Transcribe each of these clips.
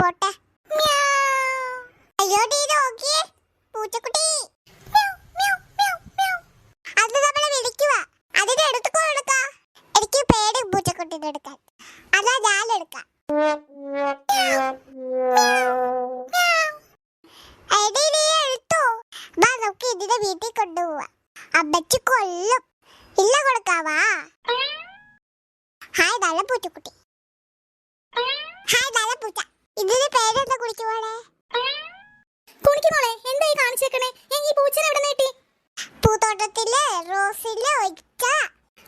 പോട്ടെ. അയ്യോ ഡീ നോക്കിയേ പൂച്ചക്കുട്ടി. അത് നമ്മളെ വിളിക്കുക അതിന് എടുത്തു കൊടുക്ക. എനിക്ക് പേടി പൂച്ചക്കുട്ടിനെ എടുക്കാൻ. അതാ ഞാൻ എടുക്കാം. ഇതിനെ വീട്ടിൽ കൊണ്ടുപോവാ. അമ്മച്ചി കൊല്ലും. ഇല്ല കൊടുക്കാവാ. ഹായ് നല്ല പൂച്ചക്കുട്ടി. ഹായ് നല്ല പൂച്ച. ഇതിന് പേരെന്താ കുളിക്കുവാണേ കുണിക്കുമോളെ എന്തായി കാണിച്ചേക്കണേ? ഈ പൂച്ചനെ എവിടെ നീട്ടി പൂത്തോട്ടത്തിൽ റോസിൽ ഒഴിച്ച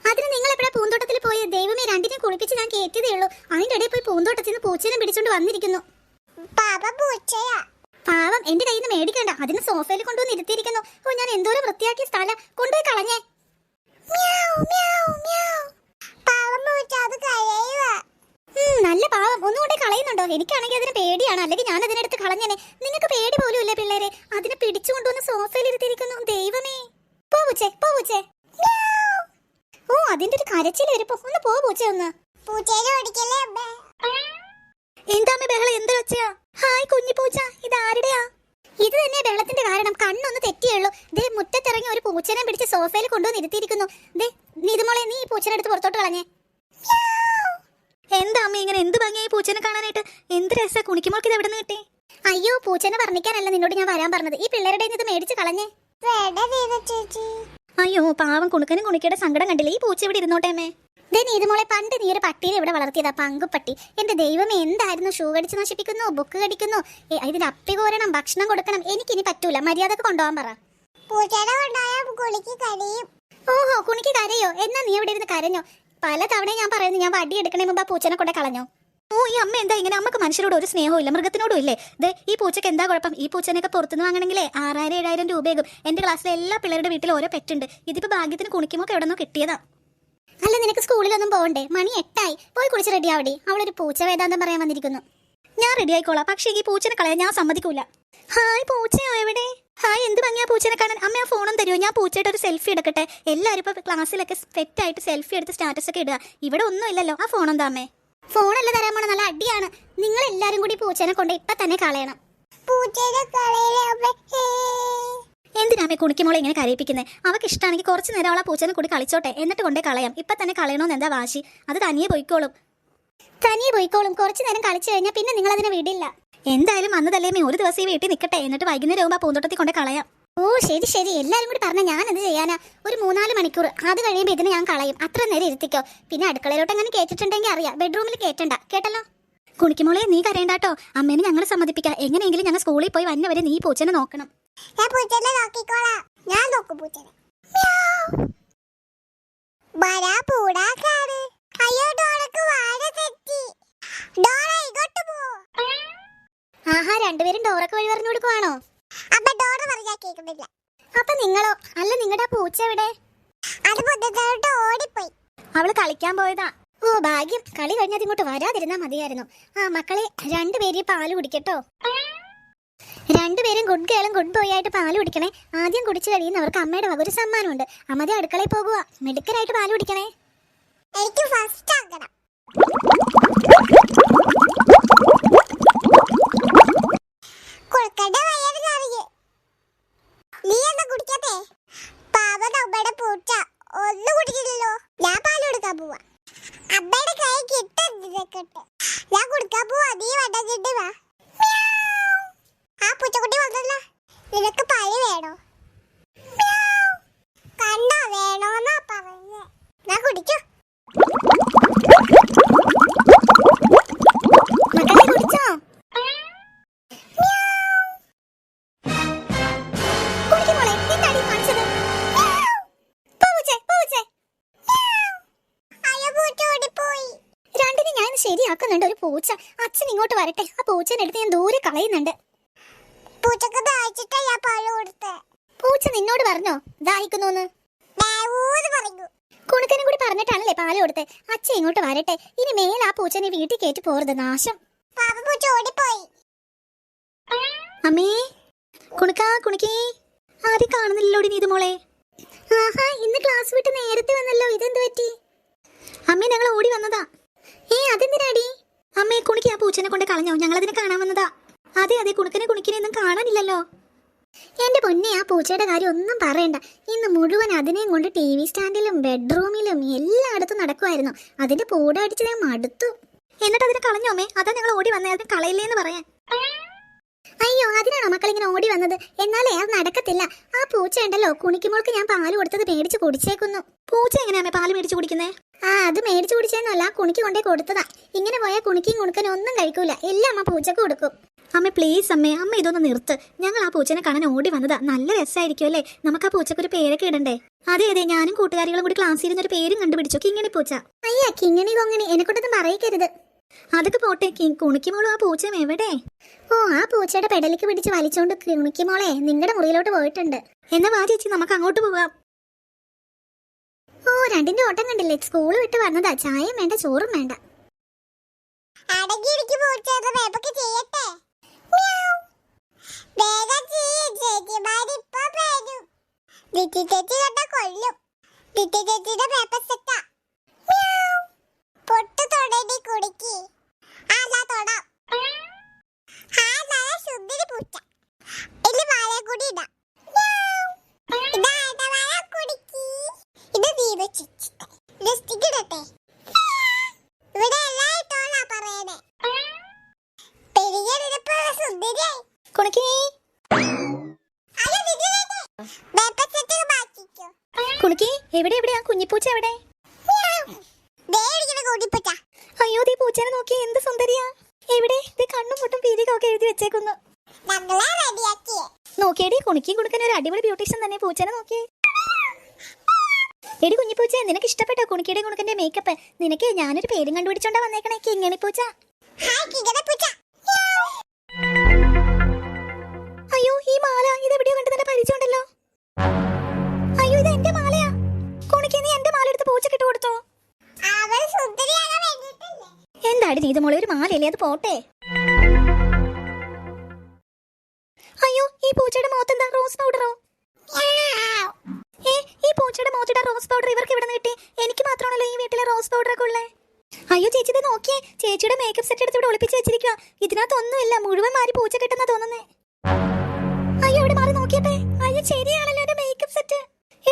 അതിന് നിങ്ങൾ എപ്പോഴാ പൂന്തോട്ടത്തിൽ പോയി? ദൈവമേ രണ്ടിനെ കുളിപ്പിച്ച് ഞാൻ കയറ്റിയതേ ഉള്ളൂ. അതിന്റെ ഇടയിൽ പോയി പൂന്തോട്ടത്തിൽ നിന്ന് പൂച്ചനെ പിടിച്ചോണ്ട് വന്നിരിക്കുന്നു. പാവം എന്റെ കയ്യിൽ നിന്ന് മേടിക്കണ്ട. അതിന് സോഫയിൽ കൊണ്ടുവന്ന് ഇരുത്തിയിരിക്കുന്നു. ഓ ഞാൻ എന്തോരം വൃത്തിയാക്കിയ സ്ഥലം. കൊണ്ടുപോയി കളഞ്ഞേ മ്യാവ്, മ്യാവ്, മ്യാവ്. പാവം പൂച്ച അത് കരയുവാ ഉം, നല്ല പാവം ഒന്നുകൂടെ കളയുന്നുണ്ടോ എനിക്കാണെങ്കിൽ അതിന് പേടിയാണ് അല്ലെങ്കിൽ ഞാൻ അതിനെടുത്ത് കളഞ്ഞേനെ നിങ്ങൾക്ക് പേടി പോലും ഇല്ലേ പിള്ളേരെ അതിനെ പിടിച്ചു കൊണ്ടുവന്ന് സോഫയിൽ ഇരുത്തിയിരിക്കുന്നു ദൈവമേ പോവുച്ചേ പോവുച്ചേ ഓ അതിന്റെ ഒരു കരച്ചിൽ വരപ്പോ ഒന്ന് പോ പൂച്ചേ ഒന്ന്. എന്താമ്മ ബഹളം? എന്ത് വെച്ചാ ഹായ് കുഞ്ഞു പൂച്ച. ഇത് ആരുടെയാ? ഇത് തന്നെ ബഹളത്തിന്റെ കാരണം. കണ്ണൊന്ന് തെറ്റിയുള്ളൂ ദേ മുറ്റത്തിറങ്ങി ഒരു പൂച്ചനെ പിടിച്ച് സോഫയിൽ കൊണ്ടുവന്ന് ഇരുത്തിയിരിക്കുന്നു. ദേ നിതുമോളെ നീ ഈ പൂച്ചനെ എടുത്ത് പുറത്തോട്ട് കളഞ്ഞേ. എന്താ അമ്മ ഇങ്ങനെ? എന്ത് ഭംഗിയായി പൂച്ചനെ കാണാനായിട്ട്? എന്ത് രസ കുണിക്കുമോൾക്ക് ഇത് എവിടെ നിന്ന് കിട്ടി? അയ്യോ പൂച്ചനെ വർണിക്കാനല്ല നിന്നോട് ഞാൻ വരാൻ പറഞ്ഞത്. ഈ പിള്ളേരുടെ ഇത് മേടിച്ച് കളഞ്ഞേ. ചേച്ചി. അയ്യോ പാവം കുണുക്കനും കുണിക്കയുടെ സങ്കടം കണ്ടില്ലേ? ഈ പൂച്ച ഇവിടെ ഇരുന്നോട്ടെ അമ്മേ. ദേ നീതുമോളെ പണ്ട് നീ ഒരു പട്ടീനെ ഇവിടെ വളർത്തിയതാ പങ്കുപട്ടി. എന്റെ ദൈവമേ എന്തായിരുന്നു? ഷൂ കടിച്ച് നശിപ്പിക്കുന്നു ബുക്ക് കടിക്കുന്നു. ഇതിന് അപ്പി കോരണം ഭക്ഷണം കൊടുക്കണം. എനിക്ക് എനിക്കിനി പറ്റൂല. മര്യാദയ്ക്ക് കൊണ്ടുപോകാൻ പറ. ഓഹോ കുണിക്ക് കരയോ? എന്നാ നീ ഇവിടെ ഇരുന്ന് കരഞ്ഞോ? പല തവണ ഞാൻ പറയുന്നു ഞാൻ വടി എടുക്കണേ മുമ്പ് ആ പൂച്ചനെ കൊണ്ട് കളഞ്ഞോ? ഓ ഈ അമ്മ എന്താ? ഇങ്ങനെ അമ്മയ്ക്ക് മനുഷ്യരോട് ഒരു സ്നേഹവും ഇല്ല മൃഗത്തിനോടും ഇല്ലേ? ദേ ഈ പൂച്ചക്ക് എന്താ കുഴപ്പം? ഈ പൂച്ചനൊക്കെ പുറത്തുനിന്ന് വാങ്ങണമെങ്കിലേ ആറായിരം ഏഴായിരം രൂപയാകും. എന്റെ ക്ലാസ്സിലെ എല്ലാ പിള്ളേരുടെ വീട്ടിൽ ഓരോ പെറ്റുണ്ട് ഇതിപ്പോ ഭാഗ്യത്തിന് കുണിക്കുമ്പോൾ എവിടെ നിന്നോ കിട്ടിയതാ. അല്ല നിനക്ക് സ്കൂളിലൊന്നും പോകണ്ടേ മണി എട്ടായി. പോയി കുളിച്ച് റെഡി ആവടി. അവളൊരു പൂച്ച വേദാന്തം പറയാൻ വന്നിരിക്കുന്നു. ഞാൻ റെഡി ആയിക്കോളാം. പക്ഷേ ഈ പൂച്ചനെ കളയാൻ ഞാൻ സമ്മതിക്കൂല. ഹായ് പൂച്ചയോ എവിടെ? ഹായ് എന്ത് ഭംഗിയാ പൂച്ചനെ കാണാൻ? അമ്മ ആ ഫോണും തരുമോ ഞാൻ പൂച്ചയുടെ ഒരു സെൽഫി എടുക്കട്ടെ? എല്ലാവരും ഇപ്പൊ ക്ലാസ്സിലൊക്കെ സെറ്റായിട്ട് സെൽഫി എടുത്ത് സ്റ്റാറ്റസ് ഒക്കെ ഇടുക. ഇവിടെ ഒന്നും ഇല്ലല്ലോ. ആ ഫോണെന്താ അമ്മേ? ഫോണല്ല തരാൻ പോണ? നല്ല അടിയാണ്. നിങ്ങൾ എല്ലാരും കൂടി പൂച്ചേനെ കൊണ്ട് ഇപ്പൊ തന്നെ കളയണം. എന്തിനാമേ കുണിക്കുമോളെ ഇങ്ങനെ കരയിപ്പിക്കുന്നത് അവക്ക് ഇഷ്ടമാണെങ്കിൽ കുറച്ച് നേരം അവളെ പൂച്ചേനെ കൂടി കളിച്ചോട്ടെ. എന്നിട്ട് കൊണ്ടേ കളയാം. ഇപ്പൊ തന്നെ കളയണമെന്ന് എന്താ വാശി? അത് തനിയെ പോയിക്കോളും. തനിയെ പോയിക്കോളും. കുറച്ച് നേരം കളിച്ചു കഴിഞ്ഞാൽ പിന്നെ നിങ്ങൾ അതിനെ വിടില്ല. എന്തായാലും വന്നതല്ലേ ഒരു ദിവസം ഈ വീട്ടിൽ നിൽക്കട്ടെ എന്നിട്ട് വൈകുന്നേരം ആകുമ്പോൾ ആ പൂന്തോട്ടത്തിൽ കൊണ്ട് കളയാം. ഓ ശരി ശരി. എല്ലാരും കൂടി പറഞ്ഞ ഞാൻ എന്ത് ചെയ്യാനാ? ഒരു മൂന്നാൽ മണിക്കൂർ. അത് കഴിയുമ്പോൾ ഇതിന് ഞാൻ കളയും. അത്ര നേരം ഇരുത്തിക്കോ. പിന്നെ അടുക്കളയിലോട്ട് അങ്ങനെ കേട്ടിട്ടുണ്ടെങ്കിൽ അറിയാം. ബെഡ്റൂമിൽ കേട്ടണ്ട കേട്ടല്ലോ? കുണിക്കുമോളെ നീ കരയണ്ടാട്ടോ. അമ്മേനെ ഞങ്ങൾ സമ്മതിപ്പിക്കാം. എങ്ങനെയെങ്കിലും ഞങ്ങൾ സ്കൂളിൽ പോയി വന്നവരെ നീ പൂച്ചനെ നോക്കണം. ഞാൻ പൂച്ചനെ നോക്കിക്കോളാം. ഞാൻ നോക്കും പൂച്ചനെ. അയ്യോ ഡോറക്ക് വാഴ തെറ്റി. ഡോറ ഇങ്ങോട്ട് പോ. ആഹാ രണ്ടുപേരും ഡോറൊക്കെ വഴി പറഞ്ഞു കൊടുക്കുവാണോ? പറഞ്ഞാ കേൾക്കുന്നില്ല. അപ്പൊ നിങ്ങളോ? അല്ല നിങ്ങളുടെ പൂച്ച എവിടെ? അത് മുറ്റത്തോട്ട് ഓടിപ്പോയി. അവൾ കളിക്കാൻ പോയതാ. ഓ ഭാഗ്യം. കളി കഴിഞ്ഞത് ഇങ്ങോട്ട് വരാതിരുന്നാ മതിയായിരുന്നു. ആ മക്കളെ രണ്ടുപേരും പാൽ കുടിക്കട്ടോ. രണ്ടുപേരും ഗുഡ് ഗേളും ഗുഡ് ബോയ് ആയിട്ട് പാൽ കുടിക്കണേ. ആദ്യം കുടിച്ചു കഴിയുന്നവർക്ക് അമ്മയുടെ വക ഒരു സമ്മാനമുണ്ട്. അമ്മതി അടുക്കളയിൽ പോകുക മിടുക്കരായിട്ട് പാൽ കുടിക്കണേ. എനിക്ക് ഫസ്റ്റ് ആക്കണം. ഞാൻ ഒരു പൂച്ച. അച്ഛൻ ഇങ്ങോട്ട് വരട്ടെ. ആ പൂച്ചനെ എടുത്ത് ഞാൻ ദൂരെ കളയുന്നുണ്ട്. പൂച്ചക്ക് ദാഹിച്ചിട്ടാ ഞാൻ പാൽ കൊടുത്തേ. പൂച്ച നിന്നോട് പറഞ്ഞോ? ദാഹിക്കുന്നു കുണുക്കനും കൂടി പറഞ്ഞിട്ടാണല്ലേ പാൽ കൊടുത്തേ? അച്ഛൻ ഇങ്ങോട്ട് വരട്ടെ. ഇനി മേൽ ആ പൂച്ചനെ വീട്ടിൽ കേറ്റി പോരുത്. നാശം. ഓടിപ്പോയി. അമ്മേ. കുണുക്കാ കുണുക്കേ. ആദ്യം കാണുന്നില്ലോ നീതു മോളെ? ആഹാ ഇന്ന് ക്ലാസ് വിട്ട് നേരത്തെ വന്നല്ലോ. ഇതെന്ത് പറ്റി? അമ്മേ ഞങ്ങൾ ഓടി വന്നതാ ഏ അതെന്തിനാടി അമ്മേ കുണിക്ക് ആ പൂച്ച പൂച്ചനെ കൊണ്ട് കളഞ്ഞോ ഞങ്ങളതിനെ കാണാൻ വന്നതാ. അതെ അതെ കുണുക്കനെ ഒന്നും കാണാനില്ലല്ലോ. എന്റെ പൊന്നെ ആ പൂച്ചയുടെ കാര്യം ഒന്നും പറയണ്ട. ഇന്ന് മുഴുവൻ അതിനെയും കൊണ്ട് ടി വി സ്റ്റാൻഡിലും ബെഡ്റൂമിലും എല്ലായിടത്തും നടക്കുമായിരുന്നു അതിന്റെ പൂട അടിച്ച് ഞാൻ മടുത്തു. എന്നിട്ട് അതിനെ കളഞ്ഞോമേ അതാ ഞങ്ങൾ ഓടി വന്നേ അതിനെ കളയില്ലേന്ന് പറയാൻ. അയ്യോ അതിനാണോ മക്കളിങ്ങനെ ഓടി വന്നത്? എന്നാലേ അത് നടക്കത്തില്ല. ആ പൂച്ച ഉണ്ടല്ലോ കുണിക്കുമ്പോൾക്ക് ഞാൻ പാൽ കൊടുത്തത് മേടിച്ച് കുടിച്ചേക്കുന്നു. പൂച്ച എങ്ങനെയാ പാൽ മേടിച്ച് കുടിക്കുന്നേ? ആ അത് മേടിച്ചു കുടിച്ചെന്നല്ല കുണിക്ക് കൊണ്ടേ കൊടുത്തതാ. ഇങ്ങനെ പോയാൽ കുണിക്കും കുണുക്കനും ഒന്നും കഴിക്കൂല. എല്ലാം അമ്മ പൂച്ചക്ക് കൊടുക്കും. അമ്മ പ്ലീസ് അമ്മേ അമ്മ ഇതൊന്ന് നിർത്ത്. ഞങ്ങൾ ആ പൂച്ചനെ കാണാൻ ഓടി വന്നതാ. നല്ല രസമായിരിക്കും അല്ലേ? നമുക്ക് ആ പൂച്ചക്ക് ഒരു പേരൊക്കെ ഇടണ്ടേ? അതെ അതെ ഞാനും കൂട്ടുകാരികളും കൂടി ക്ലാസ് ഇരുന്ന് ഒരു പേരും കണ്ടുപിടിച്ചു. കിങ്ങിണി പൂച്ച. അയ്യാ കിങ്ങിണി കൊങ്ങിണി. എന്നെ കൊണ്ടൊന്നും പറയിക്കരുത്. അതൊക്കെ പോട്ടെ കുണിക്കുമോളും ആ പൂച്ച എവിടെ? ഓ ആ പൂച്ചയുടെ പെടലിക്ക് പിടിച്ച് വലിച്ചോണ്ട് കുണിക്കുമോളെ നിങ്ങളുടെ മുറിയിലോട്ട് പോയിട്ടുണ്ട്. എന്നാ വാ ചേച്ചി നമുക്ക് അങ്ങോട്ട് പോകാം ഓ രണ്ടിന്റെ ഓട്ടം കണ്ടില്ലേ? സ്കൂൾ വിട്ട് വന്നതാ. ചായയും വേണ്ട ചോറും വേണ്ട. അടങ്ങിയിരിക്കും പൂച്ച. വേപ്പൊക്കെ വാഴ കൂടി വേഗം ചെയ്യ് ചേച്ചിമാരിപ്പോ വരും ലിറ്റി ചേച്ചി കണ്ട കൊല്ലും ലിറ്റി ചേച്ചിയുടെ പേപ്പർ സെറ്റാ മ്യാവ്. പൊട്ട് തൊടടി കുടുക്കി അതാ തൊടാം ആ നല്ല സുന്ദരി പൂച്ച ഇതിൽ വാഴ കൂടി ഇടാം മ്യാവ്. ഇതാ ഇതാ വാഴ കുടുക്കി ഇത് ദീപ ചേച്ചി ഇത് സ്റ്റിക്ക് ഇടട്ടെ ഇവിടെ എല്ലായിട്ടോളാ പറയണേ പെരിയറിപ്പുള്ള സുന്ദരിയായി കുണിക്കി അല്ല നിങ്ങളെ പേപ്പർ സെറ്റ് ബാക്കിക്കോ കുണിക്കി എവിടെ എവിടെയാ കുഞ്ഞിപ്പൂച്ച എവിടെ? അയ്യോ ദേ പൂച്ചനെ നോക്കി എന്ത് സുന്ദരിയാ. എവിടെ? ദേ കണ്ണും മുട്ടും പീലികൊക്കെ എഴുതി വെച്ചേക്കുന്നു. നോക്കിയടി കുണിക്കും കൊടുക്കാൻ ഒരു അടിപൊളി ബ്യൂട്ടീഷ്യൻ തന്നെ പൂച്ചനെ നോക്കിയേ. എടി കുഞ്ഞിപ്പൂച്ച നിനക്ക് ഇഷ്ടപ്പെട്ടോ കുണിക്കിയുടെ കുണുക്കന്റെ മേക്കപ്പ് നിനക്ക് ഞാനൊരു പേരും കണ്ടുപിടിച്ചോണ്ടാ വന്നേക്കണേ കിങ്ങണി പൂച്ച. അയ്യോ ഈ മാല ഇത് എവിടെയോ കണ്ട് തന്നെ പരിചയമുണ്ടല്ലോ. എടുത്ത് പൂച്ചക്കിട്ട് കൊടുത്തോ? എന്താടി നീ ഇത് മോളെ ഒരു മാലയല്ലേ? അത് പോട്ടെ. അയ്യോ ഈ പൂച്ചയുടെ മുഖത്തെന്താ റോസ് പൗഡറോ ഏ ഈ പൂച്ചയുടെ മുഖത്തിടെ റോസ് പൗഡർ ഇവർക്ക് ഇവിടെ കിട്ടി. എനിക്ക് മാത്രമാണല്ലോ ഈ വീട്ടിലെ റോസ് പൗഡർ ഒക്കെ ഉള്ളേ. അയ്യോ ചേച്ചി ഇത് നോക്കിയേ. ചേച്ചിയുടെ മേക്കപ്പ് സെറ്റ് എടുത്ത് ഇവിടെ ഒളിപ്പിച്ച് വെച്ചിരിക്കുക ഇതിനകത്തൊന്നുമില്ല. മുഴുവൻ മാറി പൂച്ച കിട്ടുന്ന തോന്നുന്നേ. അയ്യോ ഇവിടെ മാറി നോക്കിയട്ടെ അയ്യോ സെറ്റ്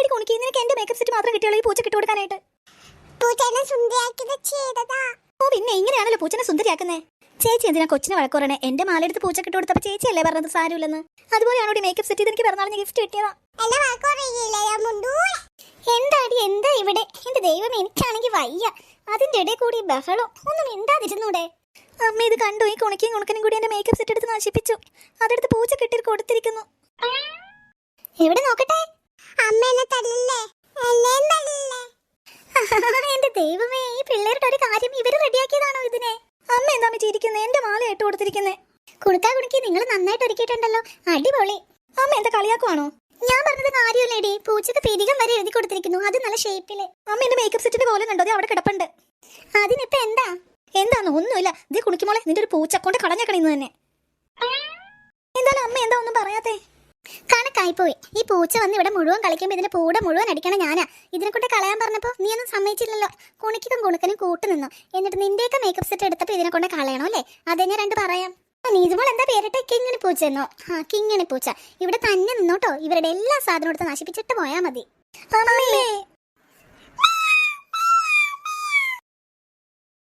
എടി കുണിക്ക് നിനക്ക് എന്റെ മേക്കപ്പ് സെറ്റ് മാത്രം കിട്ടിയുള്ളൂ ഈ പൂച്ച കിട്ടു കൊടുക്കാനായിട്ട്. ഓ പിന്നെ ഇങ്ങനെയാണല്ലോ പൂച്ചനെ സുന്ദരിയാക്കുന്നേ. ചേച്ചി എന്തിനാ കൊച്ചിനെ വഴക്കുറണേ എന്റെ മാലെടുത്ത് പൂച്ചക്കിട്ട് കൊടുത്തപ്പോ ചേച്ചിയല്ലേ പറഞ്ഞത് സാരമില്ലെന്ന്? അതുപോലെയാണ് ഇവിടെ മേക്കപ്പ് സെറ്റ് എനിക്ക് പിറന്നാളിന് ഗിഫ്റ്റ് കിട്ടിയതാ. എന്താടി എന്താ ഇവിടെ? എന്റെ ദൈവം എനിക്കാണെങ്കിൽ വയ്യ. അതിന്റെ ഇടയിൽ കൂടി ബഹളം. ഒന്നും മിണ്ടാതിരുന്നൂടെ. അമ്മ ഇത് കണ്ടു? ഈ കുണക്കിയും കുണക്കനും കൂടി എന്റെ മേക്കപ്പ് സെറ്റ് എടുത്ത് നശിപ്പിച്ചു. അതെടുത്ത് പൂച്ച കെട്ടി കൊടുത്തിരിക്കുന്നു. എവിടെ നോക്കട്ടെ അമ്മ എന്നെ തല്ലില്ലേ എന്നെയും തല്ലില്ലേ എന്റെ ദൈവമേ ഈ പിള്ളേരുടെ ഒരു കാര്യം ഇവർ റെഡിയാക്കിയതാണോ ഇതിനെ? അമ്മ എന്താ ചിരിക്കുന്നത് എന്റെ മാല ഇട്ട് കൊടുത്തിരിക്കുന്നേ. കുണുക്കാ കുണുക്കി നിങ്ങൾ നന്നായിട്ട് ഒരുക്കിയിട്ടുണ്ടല്ലോ. അടിപൊളി. അമ്മ എന്താ കളിയാക്കുവാണോ? ഞാൻ പറഞ്ഞത് കാര്യമില്ലേടി. പൂച്ചക്ക് പിരികം വരെ എഴുതി കൊടുത്തിരിക്കുന്നു. അത് നല്ല ഷേപ്പിൽ. അമ്മ എന്റെ മേക്കപ്പ് സെറ്റിന്റെ പോലെ കണ്ടോ ദേ അവിടെ കിടപ്പുണ്ട്. അതിനിപ്പോ എന്താ? എന്താന്ന് ഒന്നുമില്ല. ഇത് കുണിക്കുമോളെ നിന്റെ ഒരു പൂച്ച കൊണ്ട് കളഞ്ഞേക്കണം ഇന്ന് തന്നെ. എന്താണ് അമ്മ എന്താ ഒന്നും പറയാത്തേ? കണക്കായി പോയി ഈ പൂച്ച വന്ന് ഇവിടെ മുഴുവൻ കളിക്കുമ്പോൾ ഇതിന്റെ പൂടെ മുഴുവൻ അടിക്കണം ഞാനാ. ഇതിനെ കൊണ്ട് കളയാൻ പറഞ്ഞപ്പോ നീ ഒന്നും സമ്മതിച്ചില്ലല്ലോ. കുണിക്കും കുണുക്കനും കൂട്ടു നിന്നു. എന്നിട്ട് നിന്റെയൊക്കെ മേക്കപ്പ് സെറ്റ് എടുത്തപ്പോ ഇതിനെ കൊണ്ട് കളയണോ അല്ലേ? അതേ ഞാൻ രണ്ട് പറയാം. നീതുമോൾ എന്താ പേരിട്ടെ? കിങ്ങിണി പൂച്ച എന്നോ ആ കിങ്ങിണി പൂച്ച. ഇവിടെ തന്നെ നിന്നോട്ടോ. ഇവരുടെ എല്ലാ സാധനവും എടുത്ത് നശിപ്പിച്ചിട്ട് പോയാ മതി.